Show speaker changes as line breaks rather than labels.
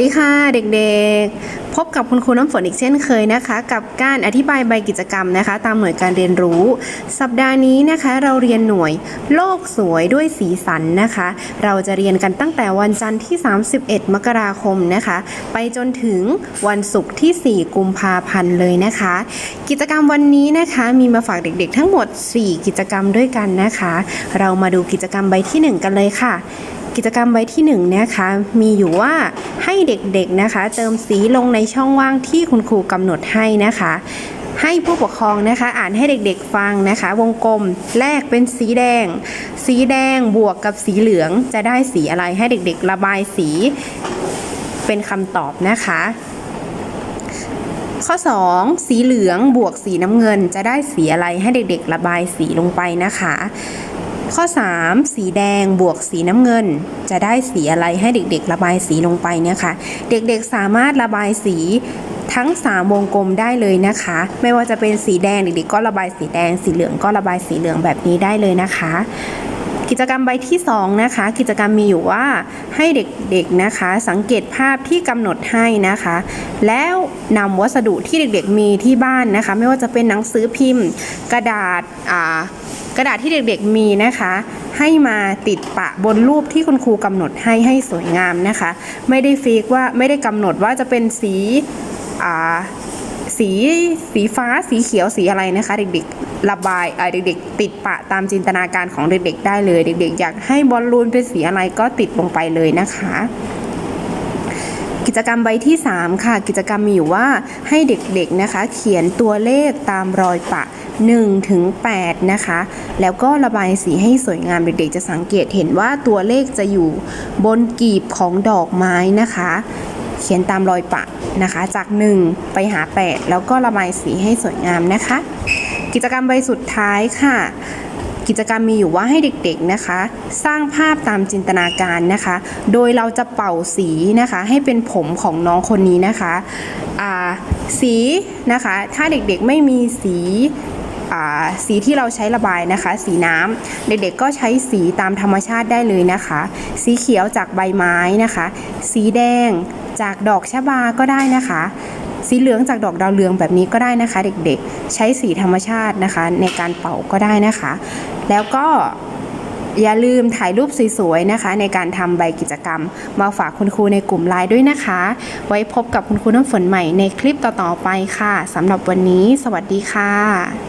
สวัสดีค่ะเด็กๆ พบกับคุณครูน้ำฝนอีกเช่นเคยนะคะ กับการอธิบายใบกิจกรรมนะคะ ตามหน่วยการเรียนรู้ สัปดาห์นี้นะคะ เราเรียนหน่วยโลกสวยด้วยสีสันนะคะ เราจะเรียนกันตั้งแต่วันจันทร์ที่ 31 มกราคมนะคะ ไปจนถึงวันศุกร์ที่ 4 กุมภาพันธ์เลยนะคะ กิจกรรมวันนี้นะคะมีมาฝากเด็กๆ ทั้งหมด 4 กิจกรรมด้วยกันนะคะ เรามาดูกิจกรรมใบทีหนึ่1 กันเลยค่ะ กิจกรรมใบที่1นงนะคะ มีอยู่ว่าให้เด็กๆนะคะ เติมสีลงในช่องว่างที่คุณครูกำหนดให้นะคะ ให้ผู้ปกครองนะคะ อ่านให้เด็กๆฟังนะคะ วงกลมแรกเป็นสีแดง สีแดงบวกกับสีเหลืองจะได้สีอะไรให้เด็กๆ ระบายสีเป็นคำตอบนะคะข้อ 2 สีเหลืองบวกสีน้ำเงินจะได้สีอะไรให้เด็กๆ ระบายสีลงไปนะคะ ข้อ 3 สีแดงบวกสีน้ำเงิน จะได้สีอะไรให้เด็กๆ ระบายสีลงไปเนี่ยค่ะ เด็กๆสามารถระบายสีทั้ง 3 วงกลมได้เลยนะคะ ไม่ว่าจะเป็นสีแดงเด็กๆก็ระบายสีแดง สีเหลืองก็ระบายสีเหลืองแบบนี้ได้เลยนะคะ กิจกรรมใบที่2นะคะ กิจกรรมมีอยู่ว่าให้เด็กๆนะคะ สังเกตภาพที่กำหนดให้นะคะ แล้วนำวัสดุที่เด็กๆมีที่บ้านนะคะ ไม่ว่าจะเป็นหนังสือพิมพ์ กระดาษกระดาษที่เด็กๆมีนะคะ ให้มาติดปะบนรูปที่คุณครูกำหนดให้ให้สวยงามนะคะ ไม่ได้ฟิกว่าไม่ได้กำหนดว่าจะเป็นสีอ่า สีสีฟ้าสีเขียวสีอะไรนะคะ เด็กๆ ระบายเอ่อเด็กๆ ติดปะตามจินตนาการของเด็กๆ ได้เลย เด็กๆ อยากให้บอลลูนเป็นสีอะไรก็ติดลงไปเลยนะคะ กิจกรรมใบที่ 3 ค่ะ กิจกรรมมีอยู่ว่าให้เด็กๆนะคะ เขียนตัวเลขตามรอยปะ1ถึง8นะคะ แล้วก็ระบายสีให้สวยงามเด็กๆ จะสังเกตเห็นว่าตัวเลขจะอยู่บนกีบของดอกไม้นะคะ เขียนตามรอยปะนะคะ จาก 1 ไปหา 8 แล้วก็ระบายสีให้สวยงามนะคะ กิจกรรมใบสุดท้ายค่ะกิจกรรมมีอยู่ว่าให้เด็กๆนะคะ สร้างภาพตามจินตนาการนะคะ โดยเราจะเป่าสีนะคะ ให้เป็นผมของน้องคนนี้นะคะสีนะคะ ถ้าเด็กๆไม่มีสีสีที่เราใช้ระบายนะคะ สีน้ำเด็กๆก็ใช้สีตามธรรมชาติได้เลยนะคะ สีเขียวจากใบไม้นะคะ สีแดง จากดอกชบาก็ได้นะคะ สีเหลืองจากดอกดาวเรืองแบบนี้ก็ได้นะคะ เด็กๆ ใช้สีธรรมชาตินะคะ ในการเป่าก็ได้นะคะ แล้วก็อย่าลืมถ่ายรูปสวยๆนะคะ ในการทำใบกิจกรรม มาฝากคุณครูในกลุ่มไลน์ด้วยนะคะ ไว้พบกับคุณครูน้ำฝนใหม่ในคลิปต่อๆไปค่ะสำหรับวันนี้ สวัสดีค่ะ